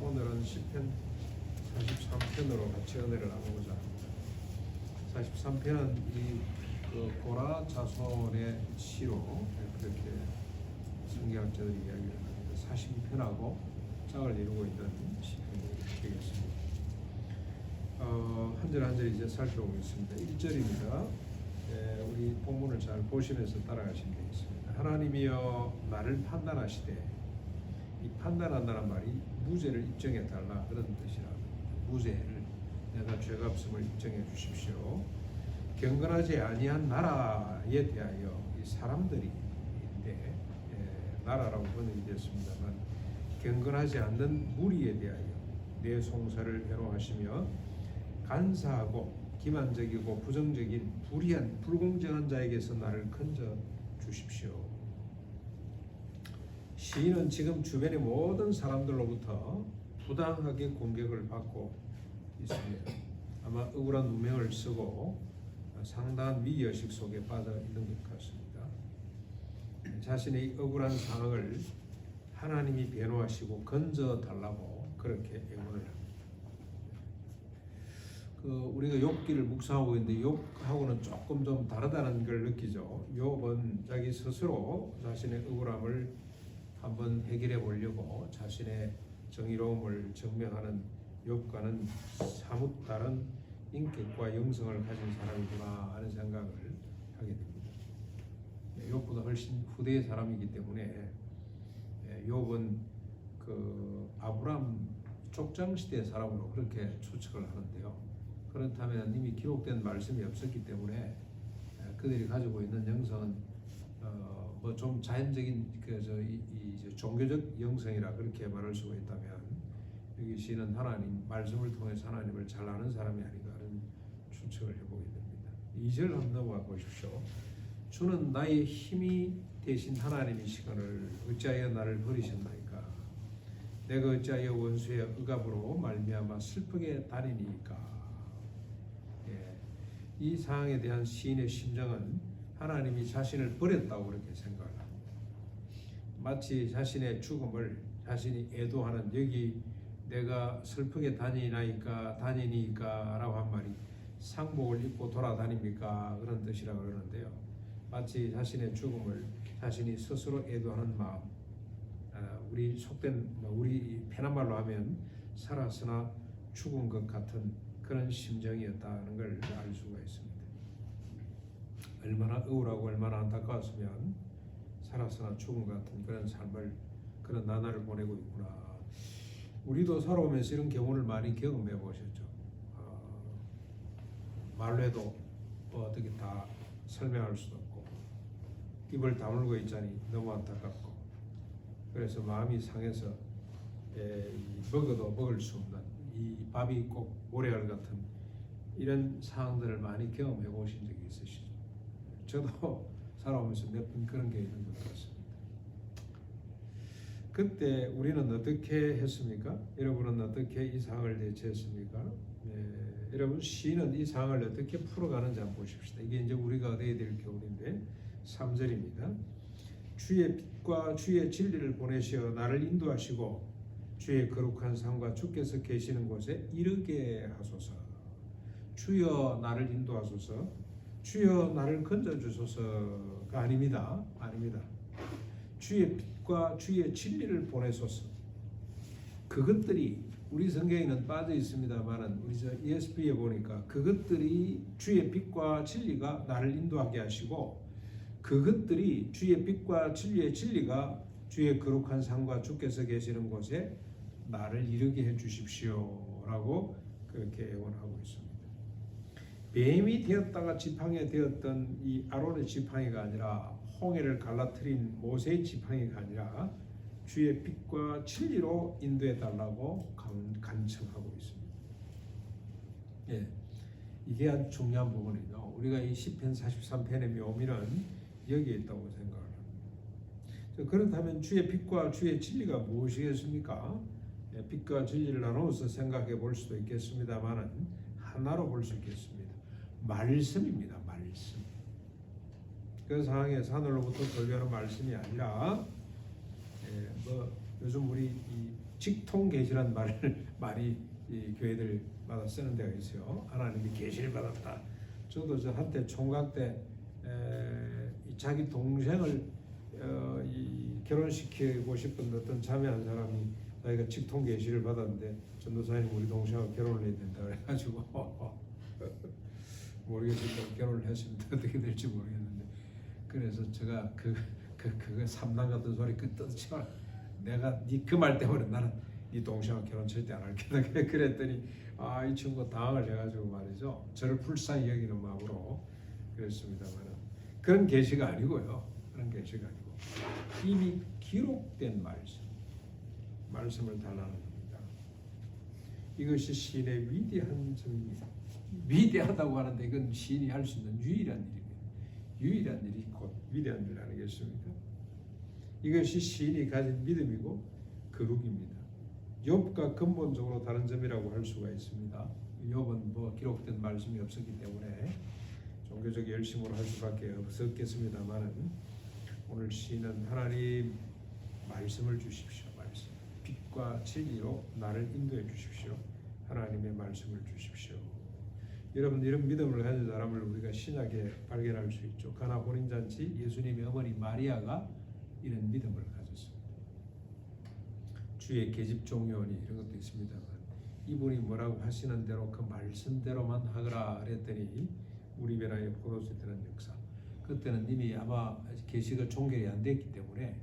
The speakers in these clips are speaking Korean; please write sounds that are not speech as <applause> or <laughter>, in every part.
오늘은 10편 43편으로 같이 은혜를 나누고자 합니다. 43편은 이 그 고라 자손의 시로 그렇게 성경학자들이 이야기를 합니다. 40편하고 짝을 이루고 있는 시편이 되겠습니다. 어, 한절 한절 이제 살펴보겠습니다. 1절입니다. 예, 우리 본문을 잘 보시면서 따라가시면 되겠습니다. 하나님이여 나를 판단하시되 이 판단한다는 말이 무죄를 입증해 달라 그런 뜻이라 무죄를 내가 죄가 없음을 입증해 주십시오. 경건하지 아니한 나라에 대하여 이 사람들이 인데 예, 나라라고 번역이 됐습니다만 경건하지 않는 무리에 대하여 내 송사를 회로하시며 간사하고 기만적이고 부정적인 불의한 불공정한 자에게서 나를 건져 주십시오. 시인은 지금 주변의 모든 사람들로부터 부당하게 공격을 받고 있습니다. 아마 억울한 누명을 쓰고 상당한 위기의식 속에 빠져 있는 것 같습니다. 자신의 억울한 상황을 하나님이 변호하시고 건져 달라고 그렇게 애원을. 그 우리가 욥기를 묵상하고 있는데 욥하고는 조금 좀 다르다는 걸 느끼죠. 욥은 자기 스스로 자신의 억울함을 한번 해결해 보려고 자신의 정의로움을 증명하는 욥과는 사뭇 다른 인격과 영성을 가진 사람이구나 하는 생각을 하게 됩니다. 욥보다 훨씬 후대의 사람이기 때문에 욥은 그 아브람 족장 시대 사람으로 그렇게 추측을 하는데요. 그렇다면 이미 기록된 말씀이 없었기 때문에 그들이 가지고 있는 영성은 어 뭐 좀 자연적인 그저 이, 이 종교적 영성이라 그렇게 말할 수가 있다면 여기 시는 하나님 말씀을 통해서 하나님을 잘 아는 사람이 아닌가 하는 추측을 해보게 됩니다. 2절 한번 넘어가 보십시오. 주는 나의 힘이 되신 하나님이시거늘 어찌하여 나를 버리셨나이까 내가 어찌하여 원수의 억압으로 말미암아 슬프게 다니니까 예. 이 상황에 대한 시인의 심정은 하나님이 자신을 버렸다고 그렇게 생각을 합니다. 마치 자신의 죽음을 자신이 애도하는 여기 내가 슬프게 다니나이까 다니니까라고 한 말이 상복을 입고 돌아다닙니까 그런 뜻이라고 그러는데요. 마치 자신의 죽음을 자신이 스스로 애도하는 마음. 아, 우리 속된 뭐 우리 편한 말로 하면 살았으나 죽은 것 같은 그런 심정이었다는 걸 알 수가 있습니다. 얼마나 억울하고 얼마나 안타까웠으면 살았으나 죽은 것 같은 그런 삶을 그런 나날을 보내고 있구나. 우리도 살아오면서 이런 경우를 많이 경험해 보셨죠. 어, 말로 해도 뭐 어떻게 다 설명할 수도 없고 입을 다물고 있자니 너무 안타깝고 그래서 마음이 상해서 에, 먹어도 먹을 수 없는 이 밥이 꼭 모래알 같은 이런 상황들을 많이 경험해 보신 적이 있으시죠? 저도 <laughs> 살아오면서 몇 번 그런 게 있는 것 같습니다. 그때 우리는 어떻게 했습니까? 여러분은 어떻게 이 상황을 대처했습니까? 네, 여러분 시인은 이 상황을 어떻게 풀어가는지 한번 보십시다. 이게 이제 우리가 얻어야 될 교훈인데 3절입니다. 주의 빛과 주의 진리를 보내시어 나를 인도하시고 주의 거룩한 상과 주께서 계시는 곳에 이르게 하소서. 주여 나를 인도하소서. 주여 나를 건져 주소서가 아닙니다. 아닙니다. 주의 빛과 주의 진리를 보내소서. 그것들이 우리 성경에는 빠져 있습니다만은 우리 저 ESP에 보니까 그것들이 주의 빛과 진리가 나를 인도하게 하시고 그것들이 주의 빛과 진리의 진리가 주의 거룩한 상과 주께서 계시는 곳에 나를 이르게 해 주십시오라고 그렇게 애원하고 있습니다. 뱀이 되었다가 지팡이 되었던 이 아론의 지팡이가 아니라 홍해를 갈라트린 모세의 지팡이가 아니라 주의 빛과 진리로 인도해 달라고 간청하고 있습니다. 예, 이게 아주 중요한 부분이죠. 우리가 이 시편 43편의 묘미는 여기에 있다고 생각을 합니다. 그렇다면 주의 빛과 주의 진리가 무엇이겠습니까? 예, 빛과 진리를 나누어서 생각해 볼 수도 있겠습니다만은 하나로 볼 수 있겠습니다. 말씀입니다. 말씀. 그 상황에 하늘로부터 돌려오는 말씀이 아니라 예, 뭐 요즘 우리 이 직통 계시란 말을 <laughs> 말이 이 교회들마다 쓰는 데가 있어요. 하나님이 계시를 받았다. 저도 저 한때 총각 때 에, 이 자기 동생을 어, 이 결혼시키고 싶은 어떤 자매 한 사람이 자기가 직통 계시를 받았는데 전도사님 우리 동생하고 결혼을 해야 된다 그래가지고 <laughs> 모르겠지만 결혼을 했으면 <laughs> 어떻게 될지 모르겠는데. 그래서 제가 그, 그 그거 삼남 같은 소리 그 뜻이 내가 네 그 말 때문에 나는 네 동생하고 결혼 절대 안할 거다 <laughs> 그랬더니 아 이 친구 당황을 해가지고 말이죠. 저를 불쌍히 여기는 마음으로 그랬습니다만 그런 계시가 아니고요. 그런 계시가 아니고. 이미 기록된 말씀 말씀을 달라는 겁니다. 이것이 시인의 위대한 점입니다 위대하다고 하는데 이건 시인이 할 수 있는 유일한 일입니다 유일한 일이 곧 위대한 일 아니겠습니까 이것이 시인이 가진 믿음이고 거룩입니다 욥과 근본적으로 다른 점이라고 할 수가 있습니다. 욥은 뭐 기록된 말씀이 없었기 때문에 종교적 열심으로 할 수밖에 없었겠습니다만은 오늘 시는 하나님 말씀을 주십시오. 말씀. 빛과 진리로 나를 인도해 주십시오. 하나님의 말씀을 주십시오. 여러분 이런 믿음을 가진 사람을 우리가 신약에 발견할 수 있죠. 가나 혼인 잔치 예수님의 어머니 마리아가 이런 믿음을 가졌습니다. 주의 계집 종료니 이런 것도 있습니다만 이분이 뭐라고 하시는 대로 그 말씀대로만 하거라 그랬더니 우리 변화의 포도주 되는 역사 그때는 이미 아마 계시가 종결이 안 됐기 때문에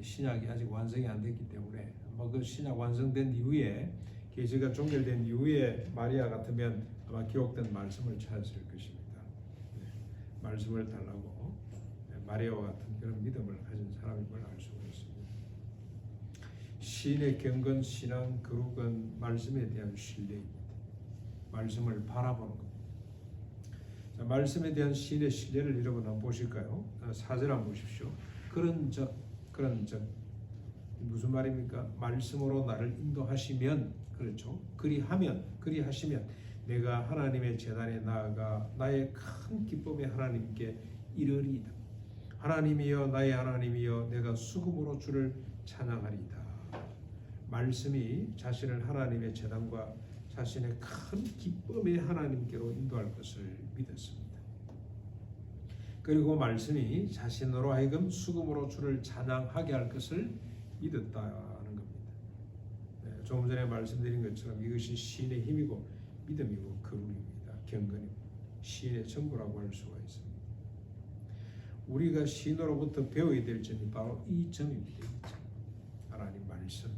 신약이 아직 완성이 안 됐기 때문에 아마 그 신약 완성된 이후에 계시가 종결된 이후에 마리아 같으면 아마 기록된 말씀을 찾았을 것입니다. 네, 말씀을 달라고 네, 마리아와 같은 그런 믿음을 가진 사람임을 알 수가 있습니다. 신의 경건, 신앙, 거룩은 말씀에 대한 신뢰입니다. 말씀을 바라보는 겁니다. 자, 말씀에 대한 신의 신뢰를 여러분 한번 보실까요? 아, 사절 한번 보십시오. 그런 적, 그런 적 무슨 말입니까? 말씀으로 나를 인도하시면 그렇죠. 그리하면 그리하시면 내가 하나님의 재단에 나아가 나의 큰 기쁨의 하나님께 이르리이다. 하나님이여 나의 하나님이여 내가 수금으로 주를 찬양하리이다. 말씀이 자신을 하나님의 재단과 자신의 큰 기쁨의 하나님께로 인도할 것을 믿었습니다. 그리고 말씀이 자신으로 하여금 수금으로 주를 찬양하게 할 것을 믿었다는 겁니다. 네, 조금 전에 말씀드린 것처럼 이것이 신의 힘이고 믿음이고 거룩입니다. 경건입니다. 신의 전부라고 할 수가 있습니다. 우리가 신으로부터 배워야 될 점이 바로 이 점입니다. 이 점. 하나님 말씀.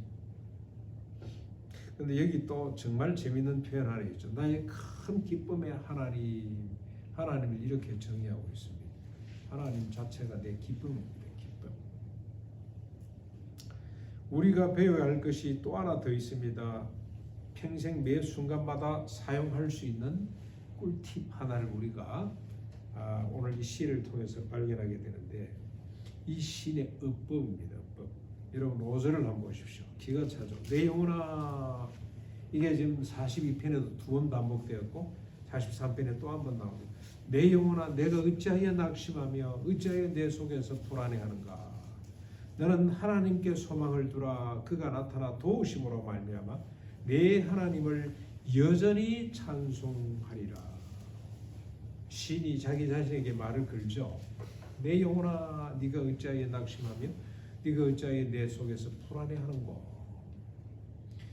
근데 여기 또 정말 재밌는 표현 하나 있죠. 나의 큰 기쁨의 하나님, 하나님을 이렇게 정의하고 있습니다. 하나님 자체가 내 기쁨입니다. 기쁨. 우리가 배워야 할 것이 또 하나 더 있습니다. 평생 매 순간마다 사용할 수 있는 꿀팁 하나를 우리가 아, 오늘 이 시를 통해서 발견하게 되는데 이 시의 어법입니다. 어법. 여러분 5절을 한번 보십시오. 기가 차죠. 내 영혼아 이게 지금 42편에도 두 번 반복되었고 43편에 또 한 번 나오고 내 영혼아 내가 어찌하여 낙심하며 어찌하여 내 속에서 불안해하는가 너는 하나님께 소망을 두라 그가 나타나 도우심으로 말미암아 내 하나님을 여전히 찬송하리라. 신이 자기 자신에게 말을 걸죠. 내 영혼아 네가 어찌하여 낙심하며 네가 어찌하여 내 속에서 불안해하는고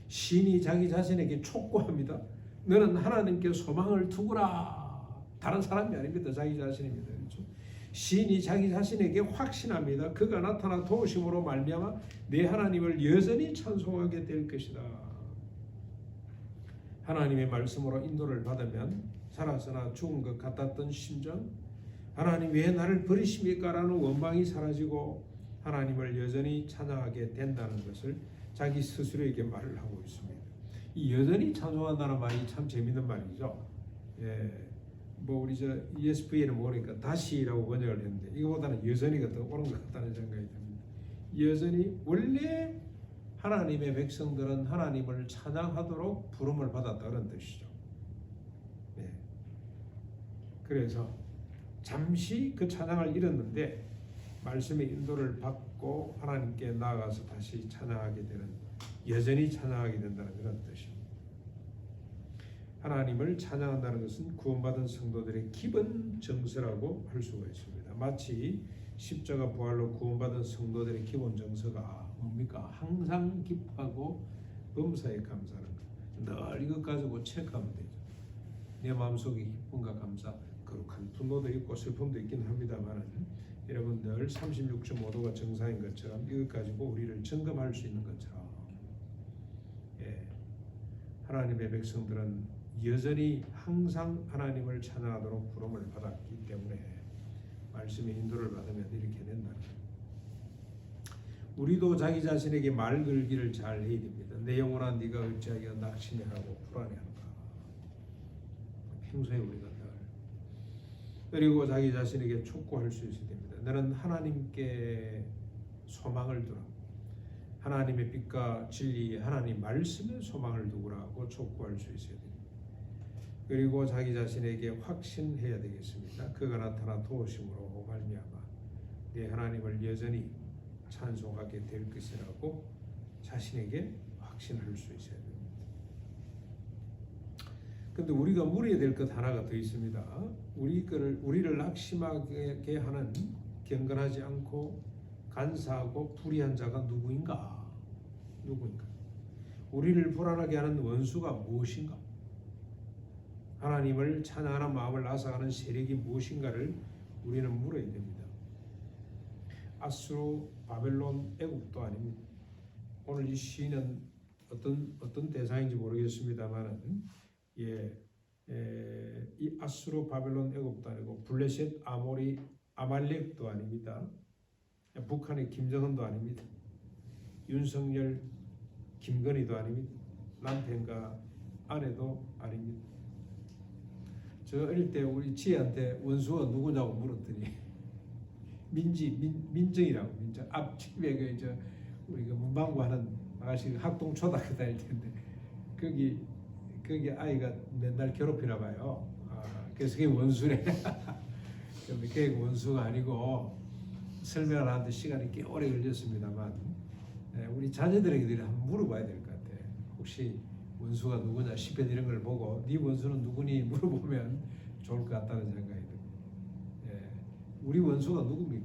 신이 자기 자신에게 촉구합니다. 너는 하나님께 소망을 두구라. 다른 사람이 아닙니다. 자기 자신입니다. 그렇죠? 신이 자기 자신에게 확신합니다. 그가 나타나 도우심으로 말미암아 내 하나님을 여전히 찬송하게 될 것이다 하나님의 말씀으로 인도를 받으면 살았으나 죽은 것 같았던 심정 하나님 왜 나를 버리십니까? 라는 원망이 사라지고 하나님을 여전히 찬양하게 된다는 것을 자기 스스로에게 말을 하고 있습니다. 이 여전히 찬송한다는 말이 참 재밌는 말이죠. 예, 뭐 우리 저 ESV에는 모르니까 다시라고 번역을 했는데 이거보다는 여전히가 더 옳은 것 같다는 생각이 듭니다. 여전히 원래 하나님의 백성들은 하나님을 찬양하도록 부름을 받았다 그런 뜻이죠. 예. 그래서 잠시 그 찬양을 잃었는데 말씀의 인도를 받고 하나님께 나아가서 다시 찬양하게 되는 여전히 찬양하게 된다는 그런 뜻입니다. 하나님을 찬양한다는 것은 구원받은 성도들의 기본 정서라고 할 수가 있습니다. 마치 십자가 부활로 구원받은 성도들의 기본 정서가 뭡니까? 항상 기뻐하고 범사에 감사하는 것. 늘 이것 가지고 체크하면 되죠. 내 마음속에 기쁨과 감사, 거룩한 분노도 있고 슬픔도 있긴 합니다만 여러분 늘 36.5도가 정상인 것처럼 이것 가지고 우리를 점검할 수 있는 것처럼 예, 하나님의 백성들은 여전히 항상 하나님을 찬양하도록 부름을 받았기 때문에 말씀의 인도를 받으면 이렇게 된다. 우리도 자기 자신에게 말 걸기를 잘 해야 됩니다. 내 영혼아 네가 어찌하여 낙심하고 불안해하는가. 평소에 우리가 늘 그리고 자기 자신에게 촉구할 수 있어야 됩니다. 너는 하나님께 소망을 두라. 하나님의 빛과 진리, 하나님 말씀에 소망을 두라고 촉구할 수 있어야 됩니다. 그리고 자기 자신에게 확신해야 되겠습니다. 그가 나타나 도우심으로 말미암아 내 하나님을 여전히 찬송하게 될 것이라고 자신에게 확신할 수 있어야 됩니다. 근데 우리가 물어야 될 것 하나가 더 있습니다. 우리 거를 우리를 낙심하게 하는 경건하지 않고 간사하고 불의한 자가 누구인가? 누구인가? 우리를 불안하게 하는 원수가 무엇인가? 하나님을 찬양하는 마음을 앗아가는 세력이 무엇인가를 우리는 물어야 됩니다. 아수르, 바벨론, 애국도 아닙니다. 오늘 이 시는 어떤 어떤 대상인지 모르겠습니다만은 예, 에, 이 아수르, 바벨론, 애국도 아니고 블레셋, 아모리, 아말렉도 아닙니다. 북한의 김정은도 아닙니다. 윤석열, 김건희도 아닙니다. 남편과 아내도 아닙니다. 저 어릴 때 우리 지혜한테 원수가 누구냐고 물었더니 민지 민, 민정이라고 민정 앞집에 그저 우리 그 문방구 하는 아가씨 학동 초등학교 다닐 텐데 거기 거기 아이가 맨날 괴롭히나 봐요. 아, 그래서 그게 원수래. <laughs> 근데 그게 원수가 아니고 설명을 하는데 시간이 꽤 오래 걸렸습니다만 예, 우리 자녀들에게 한번 물어봐야 될 것 같아. 혹시 원수가 누구냐 10편 이런 걸 보고 네 원수는 누구니 물어보면 좋을 것 같다는 생각이 듭니다. 예, 우리 원수가 누굽니까?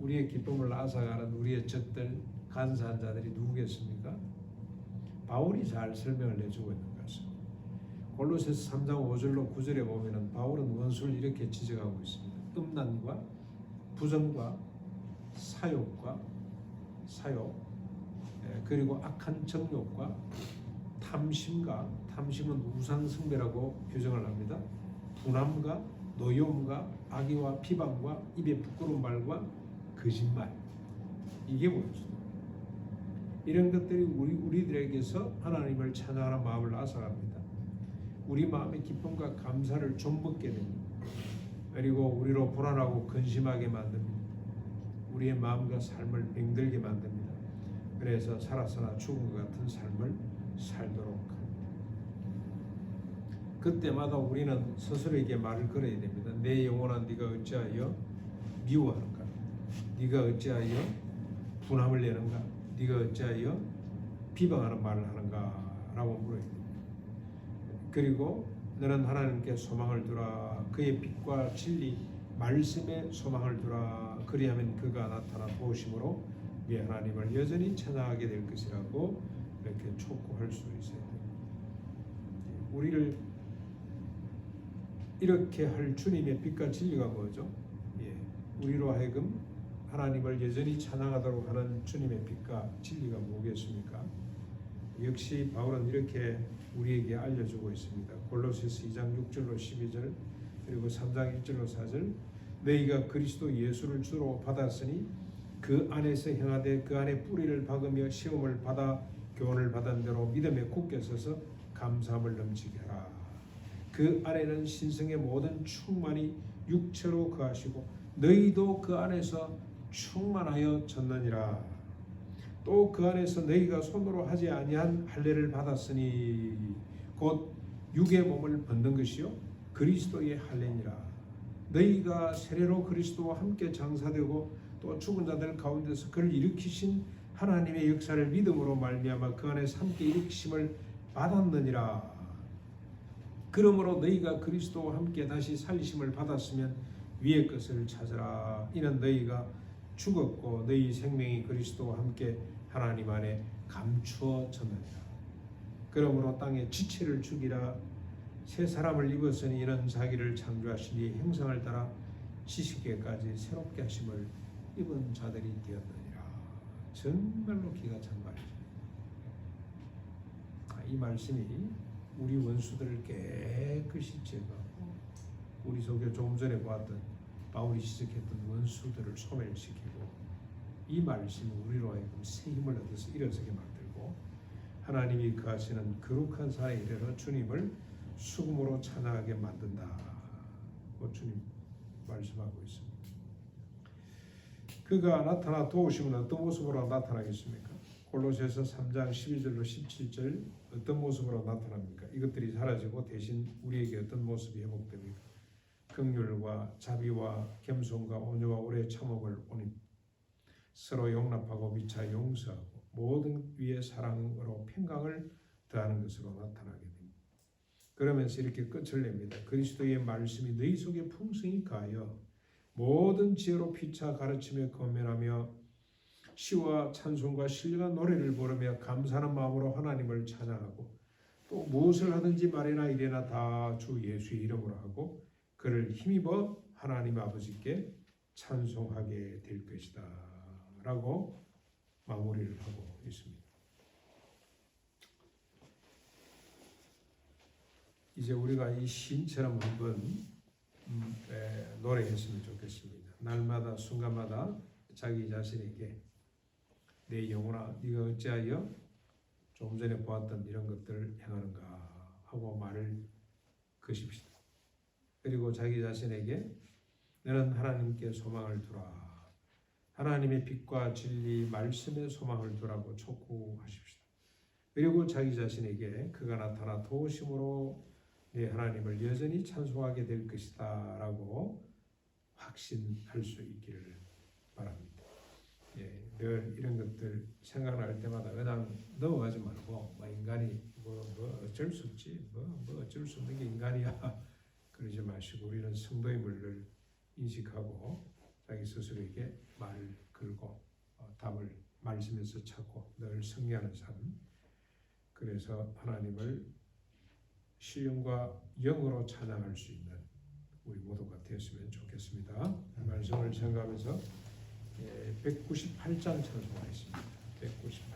우리의 기쁨을 앗아가는 우리의 적들 간사한 자들이 누구겠습니까? 바울이 잘 설명을 내주고 있는 것 같습니다. 골로새서 3장 5절로 9절에 보면은 바울은 원수를 이렇게 지적하고 있습니다. 음란과 부정과 사욕과 사욕 예, 그리고 악한 정욕과 탐심과 탐심은 우상 숭배라고 규정을 합니다. 분함과 노여움과 악의와 비방과 입에 부끄러운 말과 거짓말 이게 뭐였어? 이런 것들이 우리 우리들에게서 하나님을 찬양하는 마음을 앗아갑니다. 우리 마음의 기쁨과 감사를 좀 먹게 됩니다. 그리고 우리로 불안하고 근심하게 만듭니다. 우리의 마음과 삶을 맹들게 만듭니다. 그래서 살아서나 죽은 것 같은 삶을 살도록 합니다. 그때마다 우리는 스스로에게 말을 걸어야 됩니다. 내 영혼아 네가 어찌하여 미워하는가? 네가 어찌하여 분함을 내는가? 네가 어찌하여 비방하는 말을 하는가? 라고 됩니다. 그리고 너는 하나님께 소망을 두라. 그의 빛과 진리 말씀에 소망을 두라. 그리하면 그가 나타나 도우심으로 네 하나님을 여전히 찬양하게 될 것이라고 이렇게 촉구할 수 됩니다. 우리를 이렇게 할 주님의 빛과 진리가 뭐죠? 예, 우리로 하여금 하나님을 여전히 찬양하도록 하는 주님의 빛과 진리가 뭐겠습니까? 역시 바울은 이렇게 우리에게 알려주고 있습니다. 골로새서 2장 6절로 12절 그리고 3장 1절로 4절 너희가 그리스도 예수를 주로 받았으니 그 안에서 행하되 그 안에 뿌리를 박으며 시험을 받아 교훈을 받은 대로 믿음에 굳게 서서 감사함을 넘치게 하라. 그 안에는 신성의 모든 충만이 육체로 거하시고 너희도 그 안에서 충만하여 졌느니라. 또 그 안에서 너희가 손으로 하지 아니한 할례를 받았으니 곧 육의 몸을 벗는 것이요 그리스도의 할례니라. 너희가 세례로 그리스도와 함께 장사되고 또 죽은 자들 가운데서 그를 일으키신 하나님의 역사를 믿음으로 말미암아 그 안에 함께 일으키심을 받았느니라. 그러므로 너희가 그리스도와 함께 다시 살리심을 받았으면 위의 것을 찾으라. 이는 너희가 죽었고 너희 생명이 그리스도와 함께 하나님 안에 감추어졌느니라. 그러므로 땅에 지체를 죽이라. 새 사람을 입었으니 이는 자기를 창조하시니 형상을 따라 지식에까지 새롭게 하심을 입은 자들이 되었느니라. 정말로 기가 찬 말이죠. 아, 이 말씀이 우리 원수들을 깨끗이 제거하고 우리 속에 조금 전에 보았던 바울이 지적했던 원수들을 소멸시키고 이 말씀이 우리로 하여금 새 힘을 얻어서 일어서게 만들고 하나님이 그하시는 거룩한 산에 이르러 주님을 수금으로 찬양하게 만든다고 주님 말씀하고 있습니다. 그가 나타나 도우시면 어떤 모습으로 나타나겠습니까? 골로새서 3장 12절로 17절 어떤 모습으로 나타납니까? 이것들이 사라지고 대신 우리에게 어떤 모습이 회복됩니까? 긍휼과 자비와 겸손과 온유와 오래 참음을 오니 서로 용납하고 미차 용서하고 모든 위의 사랑으로 평강을 더하는 것으로 나타나게 됩니다. 그러면서 이렇게 끝을 냅니다. 그리스도의 말씀이 너희 속에 풍성히 가여 모든 지혜로 피차 가르치며 건면하며 시와 찬송과 신령한 노래를 부르며 감사하는 마음으로 하나님을 찬양하고 또 무엇을 하든지 말이나 이래나 다 주 예수의 이름으로 하고 그를 힘입어 하나님 아버지께 찬송하게 될 것이다 라고 마무리를 하고 있습니다. 이제 우리가 이 시인처럼 한번 음, 에, 노래했으면 좋겠습니다. 날마다 순간마다 자기 자신에게 내 영혼아 네가 어찌하여 조금 전에 보았던 이런 것들을 행하는가 하고 말을 거십시다. 그리고 자기 자신에게 너는 하나님께 소망을 두라. 하나님의 빛과 진리 말씀에 소망을 두라고 촉구하십시다. 그리고 자기 자신에게 그가 나타나 도우심으로 내 하나님을 여전히 찬송하게 될 것이다 라고 확신할 수 있기를 바랍니다. 예, 늘 이런 것들 생각날 때마다 그냥 넘어가지 말고 뭐 인간이 뭐, 뭐 어쩔 수 없지 뭐, 뭐 어쩔 수 없는 게 인간이야 그러지 마시고 우리는 성도임을 늘 인식하고 자기 스스로에게 말을 걸고 어, 답을 말씀에서 찾고 늘 승리하는 삶 그래서 하나님을 신령과 영으로 찬양할 수 있는 우리 모두가 되었으면 좋겠습니다. 이 말씀을 생각하면서 198장 찬송하겠습니다. 198장